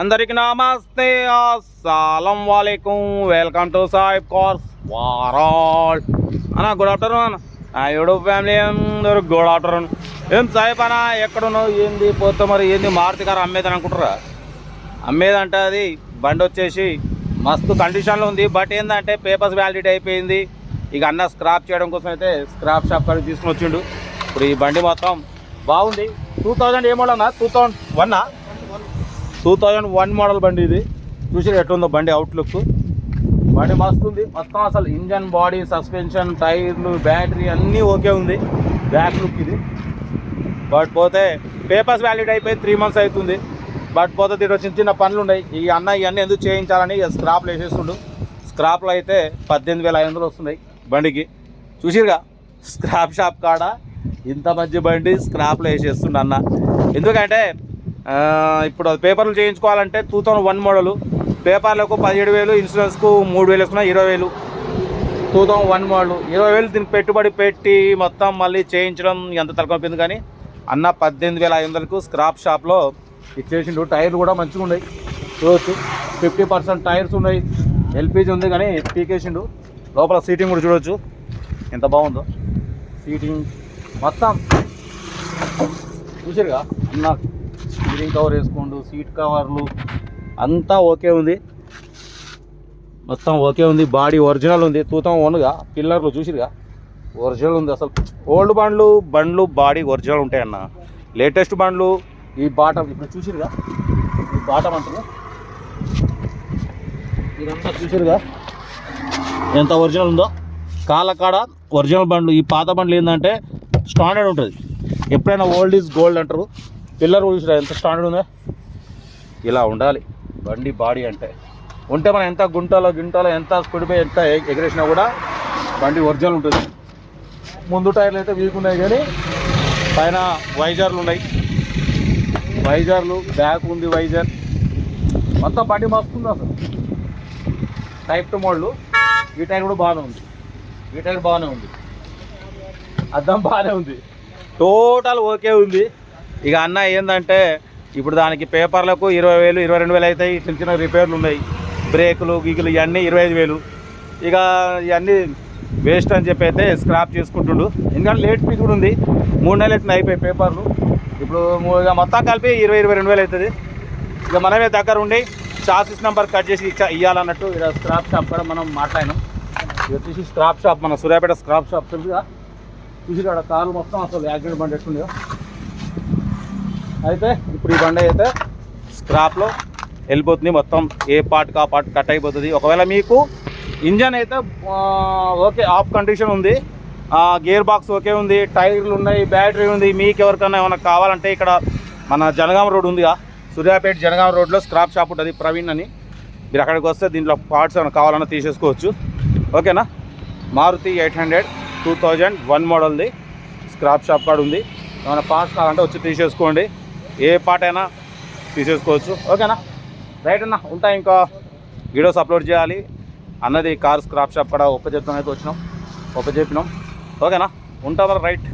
అందరికి నమస్తే అస్సలం వాలేకుం. వెల్కమ్ టు సాహిబ్ కోర్స్ వారాల్. అన్న గుడ్ ఆఫ్టర్నూన్ ఆ యూట్యూబ్ ఫ్యామిలీ అందరూ గుడ్ ఆఫ్టర్నూన్. ఏం సాహిబ్ అన్న ఎక్కడున్నావు? ఏంది పోతే మరి ఏంది మారుతి కారు అమ్మేదని అనుకుంటారా అమ్మేదంటే అది బండి వచ్చేసి మస్తు కండిషన్లో ఉంది. బట్ ఏంటంటే పేపర్స్ వ్యాలిడిటీ అయిపోయింది. ఇక అన్న స్క్రాప్ చేయడం కోసం అయితే స్క్రాప్ షాప్ కాడికి తీసుకుని వచ్చిండు. ఇప్పుడు ఈ బండి మొత్తం బాగుంది. టూ థౌజండ్ ఏమో అన్న? టూ థౌజండ్ వన్నా? టూ థౌజండ్ వన్ మోడల్ బండి ఇది. చూసారు ఎట్లుందో బండి అవుట్లుక్ బండి మస్తు ఉంది మొత్తం అసలు ఇంజన్ బాడీ సస్పెన్షన్ టైర్లు బ్యాటరీ అన్నీ ఓకే ఉంది. బ్యాక్ లుక్ ఇది. బట్ పోతే పేపర్స్ వ్యాలిడ్ అయిపోయి త్రీ మంత్స్ అవుతుంది. బట్ పోతే దీంట్లో చిన్న చిన్న పనులు ఉన్నాయి. ఈ అన్న ఇవన్నీ ఎందుకు చేయించాలని ఇక స్క్రాప్లు వేసేస్తుండు స్క్రాప్లు అయితే పద్దెనిమిది వేల ఐదు వందలు వస్తున్నాయి బండికి. చూసిరుగా? స్క్రాప్ షాప్ కాడ ఇంత మంచి బండి స్క్రాప్లో వేసేస్తుండు అన్న. ఎందుకంటే ఇప్పుడు అది పేపర్లు చేయించుకోవాలంటే టూ థౌజండ్ వన్ మోడలు. పేపర్లకు పదిహేడు వేలు ఇన్సూరెన్స్కు మూడు వేలు వేసుకున్నా ఇరవై వేలు. Two thousand one model. ఇరవై వేలు దీనికి పెట్టుబడి పెట్టి మొత్తం మళ్ళీ చేయించడం ఎంత తలకొనిపోయింది కానీ అన్న పద్దెనిమిది వేల ఐదు వందలకు స్క్రాప్ షాప్లో ఇచ్చేసిండు. టైర్లు కూడా మంచిగా ఉన్నాయి. చూడవచ్చు ఫిఫ్టీ పర్సెంట్ టైర్స్ ఉన్నాయి. ఎల్పిజి ఉంది కానీ పీకేసిండు. లోపల సీటింగ్ కూడా చూడవచ్చు ఎంత బాగుందో. సీటింగ్ మొత్తం. చూసారుగా అన్న సీలింగ్ కవర్ వేసుకోండు సీట్ కవర్లు అంతా ఓకే ఉంది. మొత్తం ఓకే ఉంది. బాడీ ఒరిజినల్ ఉంది. తూతం ఓన్గా వన్గా పిల్లర్లు చూసిరుగా? ఒరిజినల్ ఉంది అసలు. ఓల్డ్ బండ్లు బండ్లు బాడీ ఒరిజినల్ ఉంటాయన్న. లేటెస్ట్ బండ్లు ఈ బాటం ఇప్పుడు చూసిరుగా? ఈ బాటం అంటారు ఇదంతా చూసిరుగా? ఎంత ఒరిజినల్ ఉందో? కాళ్ళ కాడ ఒరిజినల్ బండ్లు. ఈ పాత బండ్లు ఏంటంటే స్టాండర్డ్ ఉంటుంది. ఎప్పుడైనా ఓల్డ్ ఈజ్ గోల్డ్ అంటారు. పిల్లర్ చూసిరా ఎంత స్టాండర్డ్ ఉందో? ఇలా ఉండాలి. బండి బాడీ అంటే. ఉంటే మనం ఎంత గుంటలో గింటలో ఎంత స్పీడ్పై ఎంత ఎగరేసినా కూడా బండి ఒరిజినల్ ఉంటుంది. ముందు టైర్లు అయితే వీక్ ఉన్నాయి కానీ పైన వైజర్లు ఉన్నాయి. వైజర్లు బ్యాక్ ఉంది వైజర్. మొత్తం బండి మస్తుంది అసలు. టైప్ టూ మోడల్ ఈ టైర్ కూడా బాగానే ఉంది. ఈ టైర్ బాగానే ఉంది. అద్దం బాగానే ఉంది. టోటల్ ఓకే ఉంది. ఇక అన్న ఏంటంటే ఇప్పుడు దానికి పేపర్లకు ఇరవై వేలు ఇరవై రెండు వేలు అవుతాయి చిన్న చిన్న రిపేర్లు ఉన్నాయి. బ్రేకులు గీకులు ఇవన్నీ ఇరవై ఐదు వేలు. ఇక ఇవన్నీ వేస్ట్ అని చెప్పి అయితే స్క్రాప్ చేసుకుంటుండు. ఎందుకంటే లేట్ ఫీజు కూడా ఉంది. మూడు నెలలు అయితే అయిపోయి పేపర్లు. ఇప్పుడు ఇక మొత్తం కలిపి ఇరవై ఇరవై రెండు వేలు అవుతుంది ఇక మనమే దగ్గర ఉండి చాసిస్ నెంబర్ కట్ చేసి ఇచ్చా ఇవ్వాలన్నట్టు ఇక స్క్రాప్ షాప్ కూడా మనం మాట్లాడినాం. ఇది వచ్చేసి స్క్రాప్ షాప్ మన సూర్యాపేట స్క్రాప్ షాప్ తెలుసుగా? చూసి ఇక్కడ కార్లు మొత్తం అసలు యాక్సిడెంట్ బండి ఎట్టుండేదో అయితే ఇప్పుడు ఈ బండి అయితే స్క్రాప్లో వెళ్ళిపోతుంది. మొత్తం ఏ పార్ట్ ఆ పార్ట్ కట్ అయిపోతుంది. ఒకవేళ మీకు ఇంజన్ అయితే ఓకే ఆఫ్ కండిషన్ ఉంది. గేర్ బాక్స్ ఓకే ఉంది. టైర్లు ఉన్నాయి బ్యాటరీ ఉంది. మీకు ఎవరికైనా ఏమైనా కావాలంటే ఇక్కడ మన జనగాం రోడ్ ఉందిగా. సూర్యాపేట జనగాం రోడ్లో స్క్రాప్ షాప్ ఉంటుంది ప్రవీణ్ అని. మీరు అక్కడికి వస్తే దీంట్లో పార్ట్స్ ఏమైనా కావాలన్నా తీసేసుకోవచ్చు. ఓకేనా? Maruti eight hundred two thousand one మోడల్ది scrap shop కాడ ఉంది. ఏమైనా పార్ట్స్ కావాలంటే వచ్చి తీసేసుకోండి. ఏ పాట అయినా తీసేసుకోవచ్చు. ఓకేనా రైట్ అన్న? ఉంటా ఇంకా. వీడియోస్ అప్లోడ్ చేయాలి. అన్నది కార్ స్క్రాప్ షాప్ కూడా ఒప్పచెప్తాం అయితే వచ్చినాం. ఒప్ప చెప్పినాం. ఓకేనా ఉంటా మరి రైట్